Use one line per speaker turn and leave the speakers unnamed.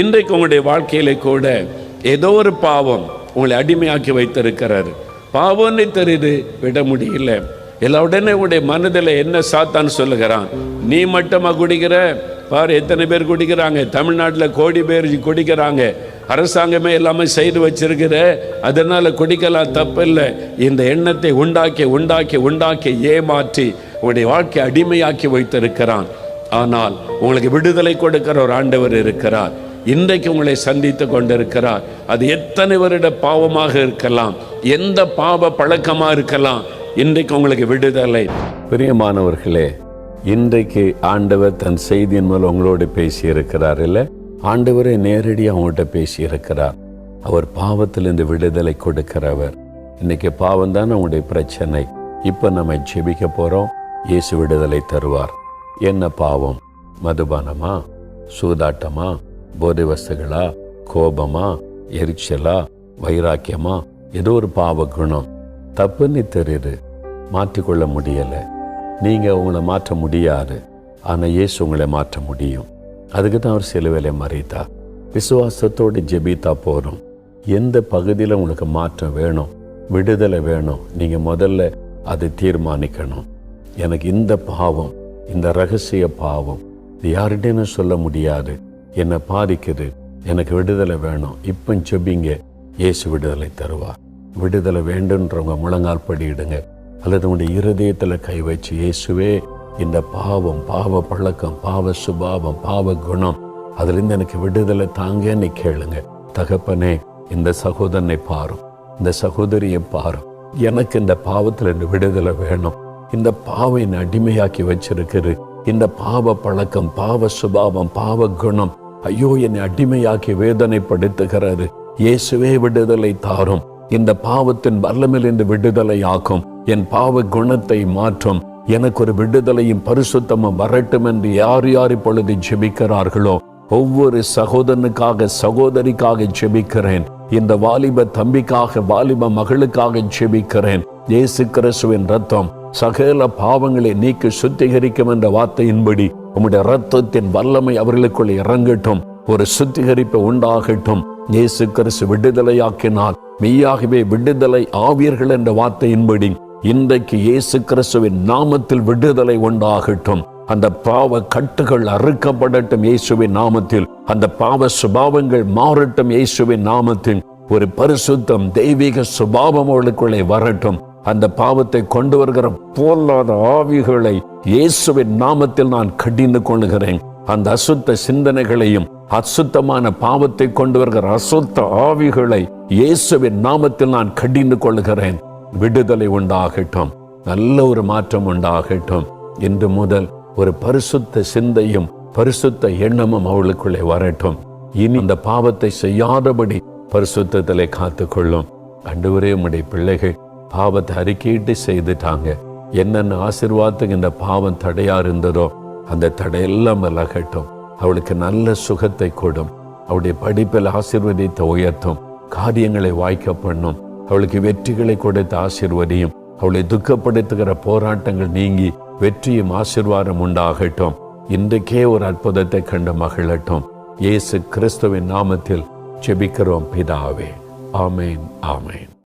இன்றைக்கு உங்களுடைய வாழ்க்கையில கூட ஏதோ ஒரு பாவம் உங்களை அடிமையாக்கி வைத்திருக்கிறாரு. பாவம்னு தெரியுது விட முடியல. எல்லா உடனே உங்களுடைய மனதில் என்ன சாத்தான்னு சொல்லுகிறான்? நீ மட்டுமா குடிக்கிற? பாரு எத்தனை பேர் குடிக்கிறாங்க? தமிழ்நாட்டில் கோடி பேர் குடிக்கிறாங்க. அரசாங்கமே எல்லாமே செய்து வச்சிருக்கிற அதனால குடிக்கலாம் தப்பில்லை. இந்த எண்ணத்தை உண்டாக்கி உண்டாக்கி உண்டாக்கி ஏமாற்றி உங்களுடைய வாழ்க்கை அடிமையாக்கி வைத்திருக்கிறான். ஆனால் உங்களுக்கு விடுதலை கொடுக்கிற ஒரு ஆண்டவர் இருக்கிறார். இன்றைக்கு உங்களை சந்தித்து கொண்டிருக்கிறார். அது எத்தனை வருட பாவமாக இருக்கலாம். எந்த பாவ பழக்கமா இருக்கலாம். இன்றைக்கு உங்களுக்கு விடுதலை.
பிரியமானவர்களே இன்றைக்கு ஆண்டவர் தன் செய்தியின் மூலம் உங்களோடு பேசி இருக்கிறார் இல்ல? ஆண்டவரே நேரடியாக அவங்கள்ட்ட பேசி இருக்கிறார் அவர் பாவத்திலிருந்து விடுதலை கொடுக்கிறவர். இன்னைக்கு பாவம் தான் உங்களுடைய பிரச்சனை. இப்போ நம்ம ஜெபிக்க போறோம். இயேசு விடுதலை தருவார். என்ன பாவம்? மதுபானமா? சூதாட்டமா? போதை கோபமா எரிச்சலா வைராக்கியமா ஏதோ ஒரு பாவ குணம் தப்புன்னு தெரியுது. மாற்றிக்கொள்ள முடியலை. நீங்க உங்களை மாற்ற முடியாது. ஆனா இயேசு உங்களை மாற்ற முடியும். அதுக்கு தான் அவர் சிலுவையில மறைத்தார் விசுவாசத்தோடு ஜெபித்தா போகிறோம் எந்த பகுதியில் உங்களுக்கு மாற்றம் வேணும்? விடுதலை வேணும். நீங்க முதல்ல அதை தீர்மானிக்கணும். எனக்கு இந்த பாவம் இந்த ரகசிய பாவம் இது யார்கிட்டேன்னு சொல்ல முடியாது. என்னை பாதிக்குது. எனக்கு விடுதலை வேணும். இப்போ செபிங்க இயேசு விடுதலை தருவார். விடுதலை வேண்டுன்றவங்க முழங்கால் படியிடுங்க அல்லது உங்களுடைய இருதயத்தில் கை வச்சு இயேசுவே இந்த பாவம் பாவ பழக்கம் பாவ சுபாவம் பாவ குணம் அதுலேருந்து எனக்கு விடுதலை தாங்கன்னு கேளுங்க. தகப்பனே இந்த சகோதரனை பாரும். இந்த சகோதரியை பாரும். எனக்கு இந்த பாவத்தில் இருந்து விடுதலை வேணும். இந்த பாவை என்னை அடிமையாக்கி வச்சிருக்குது. இந்த பாவ பழக்கம் பாவ சுபாவம் பாவ குணம் ஐயோ என்னை அடிமையாக்கி வேதனைப்படுத்துகிறது இயேசுவே விடுதலை தாரும். இந்த பாவத்தின் வல்லமிலிருந்து விடுதலை ஆக்கும். என் பாவ குணத்தை மாற்றும். எனக்கு ஒரு விடுதலையும் பரிசுத்தமும் வரட்டும் என்று யார் யார் இப்பொழுது ஜெபிக்கிறார்களோ ஒவ்வொரு சகோதரனுக்காக சகோதரிக்காக ஜெபிக்கிறேன். இந்த வாலிப தம்பிக்காக வாலிப மகளுக்காக ஜெபிக்கிறேன். இயேசு கிறிஸ்துவின் ரத்தம் சகல பாவங்களை நீக்கி சுத்திகரிக்கும் என்ற வார்த்தையின்படி உம்முடைய ரத்தத்தின் வல்லமை அவர்களுக்குள் இறங்கட்டும். ஒரு சுத்திகரிப்பு உண்டாகட்டும். இயேசு கிறிஸ்து விடுதலையாக்கினால் மெய்யாகவே விடுதலை ஆவீர்கள் என்ற வார்த்தையின்படி இன்றைக்கு இயேசு கிறிஸ்துவின் நாமத்தில் விடுதலை உண்டாகட்டும். அந்த பாவ கட்டுகள் அறுக்கப்படட்டும் இயேசுவின் நாமத்தில். அந்த பாவ சுபாவங்கள் மாறட்டும் இயேசுவின் நாமத்தில். ஒரு பரிசுத்தம் தெய்வீக சுபாவம் அவளுக்குள்ளே வரட்டும். அந்த பாவத்தை கொண்டு வருகிற போலாத ஆவிகளை இயேசுவின் நாமத்தில் நான் கடிந்து கொள்கிறேன் அந்த அசுத்த சிந்தனைகளையும் அசுத்தமான பாவத்தை கொண்டு வருகிற அசுத்த ஆவிகளை இயேசுவின் நாமத்தில் நான் கடிந்து கொள்கிறேன் விடுதலை உண்டாகட்டும் நல்ல ஒரு மாற்றம் உண்டாகட்டும். இன்று முதல் ஒரு பரிசுத்த சிந்தையும் பரிசுத்த எண்ணமும் அவளுக்குள்ளே வரட்டும். இனி இந்த பாவத்தை செய்யாதபடி பரிசுத்தத்திலே காத்துக்கொள்ளும். அண்டுவரே உம்முடைய பிள்ளைகள் பாவத்தை அறிக்கையிட்டு செய்துட்டாங்க. என்னென்ன ஆசிர்வாதத்துக்கு இந்த பாவம் தடையா இருந்ததோ அந்த தடையெல்லாம் விலகட்டும். அவளுக்கு நல்ல சுகத்தை கொடும். அவளுடைய படிப்பில் ஆசிர்வதித்த உயர்த்தும். காரியங்களை வாய்க்க பண்ணும். அவளுக்கு வெற்றிகளை கொடுத்த ஆசிர்வதியும் அவளை துக்கப்படுத்துகிற போராட்டங்கள் நீங்கி வெற்றியும் ஆசிர்வாதம் உண்டாகட்டும். இன்றைக்கே ஒரு அற்புதத்தை கண்டு மகிழட்டும். இயேசு கிறிஸ்துவின் நாமத்தில் ஜெபிக்கிறோம் பிதாவே. ஆமேன் ஆமேன்.